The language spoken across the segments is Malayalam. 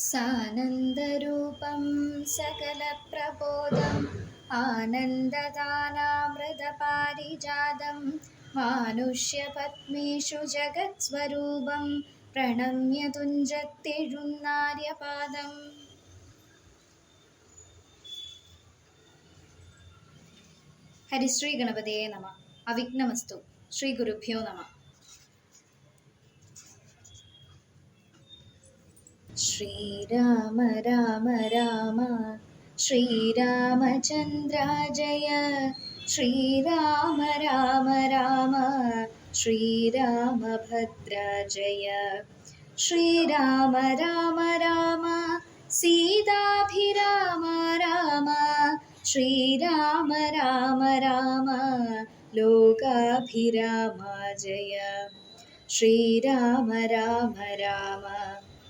സാനന്ദരൂപം സകലപ്രബോധം. ആനന്ദദാനാമൃതപാരിജാതം. മാനുഷ്യപത്മേഷു ജഗത്സ്വരൂപം. പ്രണമ്യ തുഞ്ചത്തിഴുന്നാര്യപാദം ഹരിശ്രീ ഗണപതിയെ നമ. അവിഘ്നമസ്തു. ശ്രീ ഗുരുഭ്യോ നമ. ശ്രീരാമ രാമ രാമ ശ്രീരാമചന്ദ്ര ജയ ശ്രീരാമ രാമ രാമ ശ്രീരാമഭദ്ര ജയ. ശ്രീരാമ രാമ രാമ സീതാഭിരാമ രാമ ശ്രീരാമ രാമ രാമ ലോകാഭിരാമ ജയ. ശ്രീരാമ രാമ രാമ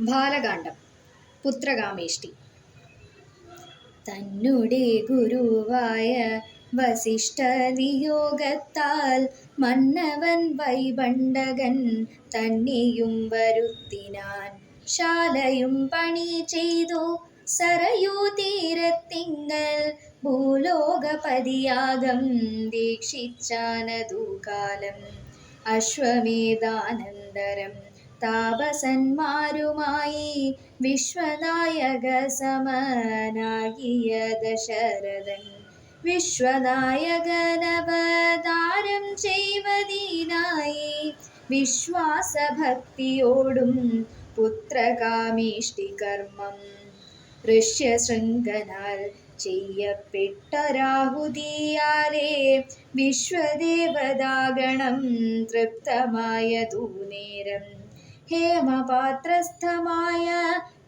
ബാലകാണ്ഡം പുത്രകാമേഷ്ടി. തന്നുടെ ഗുരുവായ വസിഷ്ഠ വിയോഗത്താൽ മന്നവൻ വൈബണ്ടകൻ തന്നെയും വരുത്തിനാൻ ശാലയും പണി ചെയ്തു. സരയൂ തീരത്തിങ്കൽ ഭൂലോകപതിയാകം ദീക്ഷിച്ചാനതു കാലം അശ്വമേധാനന്തരം താപസന്മാരുമായി വിശ്വനായക സമനാകിയ ദശരഥൻ. വിശ്വനായകനവതാരം ചെയ്വതീനായി വിശ്വാസഭക്തിയോടും പുത്രകാമീഷ്ടി കർമ്മം. ഋഷ്യശൃംഖനാൽ ചെയ്യപ്പെട്ട രാഹുതിയാലേ വിശ്വദേവതാഗണം തൃപ്തമായതു നേരം ഹേമപാത്രസ്ഥമായ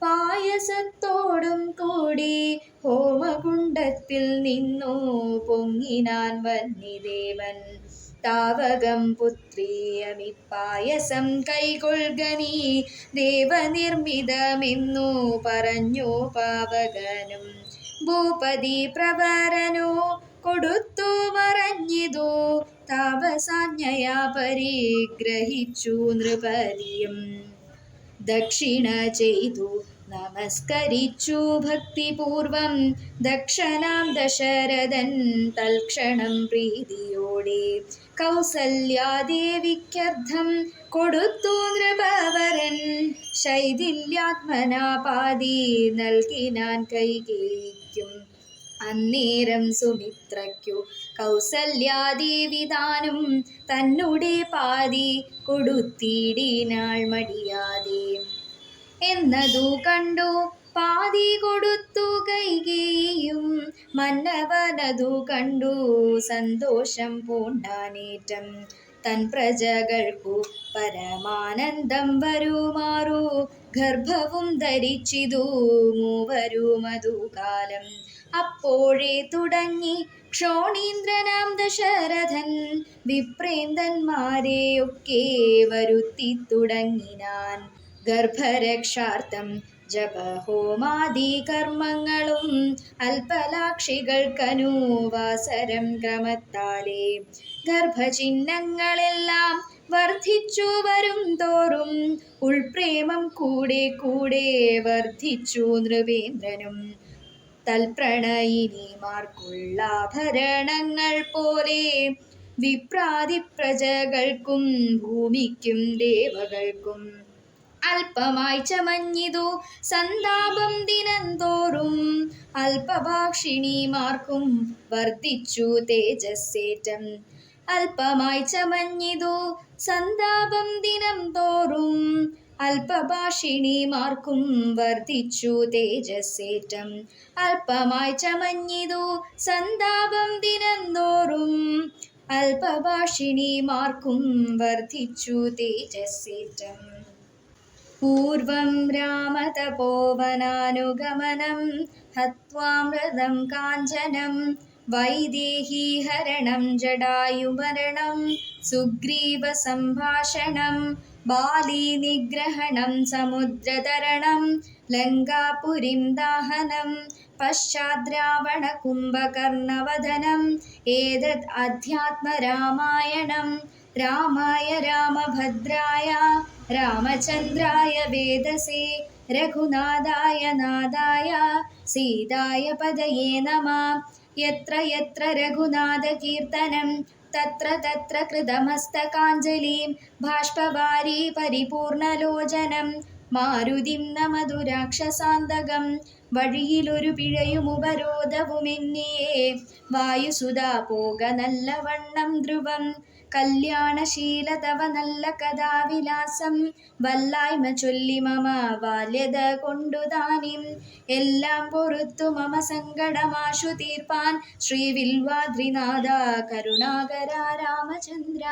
പായസത്തോടും കൂടി ഹോമകുണ്ടത്തിൽ നിന്നു പൊങ്ങിനാൻ വന്നിദേവൻ. താവകം പുത്രിയമിപ്പായസം കൈകൊൾഗനീ ദേവനിർമ്മിതമെന്നു പറഞ്ഞു പാവകനും. ഭൂപതി പ്രവരനോ കൊടുത്തു മറഞ്ഞിതു താപസാജ്ഞയാ പരിഗ്രഹിച്ചു നൃപതിയും. ദക്ഷിണ ചെയ്തു നമസ്കരിച്ചു ഭക്തിപൂർവം. ദക്ഷനാം ദശരഥൻ തൽക്ഷണം പ്രീതിയോടെ കൗസല്യാദേവിക്കർത്ഥം കൊടുത്തു നൃപവരൻ. ശൈഥില്യാത്മനാപാതി നൽകിനാൻ കൈകേയിക്കും. അന്നേരം സുമിത്രയ്ക്കു കൗസല്യാദേവിതാനും തന്നുടെ പാതി കൊടുത്തിടിനാൾ മടിയാതെ. എന്നതു കണ്ടു പാതി കൊടുത്തു കൈകേയും മന്നവനതു കണ്ടു സന്തോഷം പൂണ്ടാനേറ്റം. തൻ പ്രജകൾക്കു പരമാനന്ദം വരുമാറു ഗർഭവും ധരിച്ചിതു മൂവരുമതു കാലം അപ്പോഴേ തുടങ്ങി. ക്ഷോണീന്ദ്രനാം ദശരഥൻ വിപ്രേന്ദന്മാരെയൊക്കെ വരുത്തി തുടങ്ങിനാൻ. ഗർഭരക്ഷാർത്ഥം ജപഹോമാദി കർമ്മങ്ങളും അൽപലാക്ഷികൾക്കനുവാസരം ക്രമത്താലേ. ഗർഭചിഹ്നങ്ങളെല്ലാം വർദ്ധിച്ചു വരും തോറും ഉൾപ്രേമം കൂടെ കൂടെ വർദ്ധിച്ചു നൃപേന്ദ്രനും തൽപ്രണയിനിമാർക്കുള്ളാഭരണങ്ങൾ പോലെ വിപ്രാതി പ്രജകൾക്കും ഭൂമിക്കും ദേവകൾക്കും അല്പമായി ചമഞ്ഞിതു സന്താപം ദിനംതോറും അല്പഭാക്ഷിണിമാർക്കും വർദ്ധിച്ചു തേജസ്സേറ്റം. അല്പമായി ചമഞ്ഞിതു സന്താപം ദിനം തോറും അല്പഭാഷിണിമാർക്കും വർദ്ധിച്ചു തേജസ്സേറ്റം. അല്പമായി ചമഞ്ഞിതു സന്താപം ദിനന്തോറും തോറും അല്പഭാഷിണിമാർക്കും വർദ്ധിച്ചു തേജസ്സേറ്റം. പൂർവം രാമതപോവനാനുഗമനം ഹത്വാമൃതം കാഞ്ചനം വൈദേഹീഹരണം ജടായുമരണം സുഗ്രീവസംഭാഷണം बालीनिग्रहणं समुद्रतरणं लङ्कापुरीं दाहनं पश्चाद्रावणकुम्भकर्णवधनम् एतत् अध्यात्मरामायणं। रामाय रामभद्राय रामचन्द्राय वेदसे रघुनादाय नादाय सीताय पदये नमः। യത്ര യത്ര രഘുനാഥകീർത്തനം തത്ര തത്ര കൃതമസ്തകാഞ്ജലിം ബാഷ്പവാരി പരിപൂർണലോചനം മാരുതിം നമതു രാക്ഷസാന്തകം വഴിയിലൊരു പിഴയും ഉപരോധവുമെന്നിയേ വായുസുതാ പോക നല്ലവണ്ണം ധ്രുവം കല്യാണശീല തവ നല്ല കഥാവിലാസം. വല്ലായ്മ ചൊല്ലി മമ ബാല്യത കൊണ്ടുതാനിം എല്ലാം പൊറുത്തു മമ സങ്കടമാശു തീർപ്പാൻ. ശ്രീ വിൽവാദ്രിനാഥ കരുണാകര രാമചന്ദ്ര.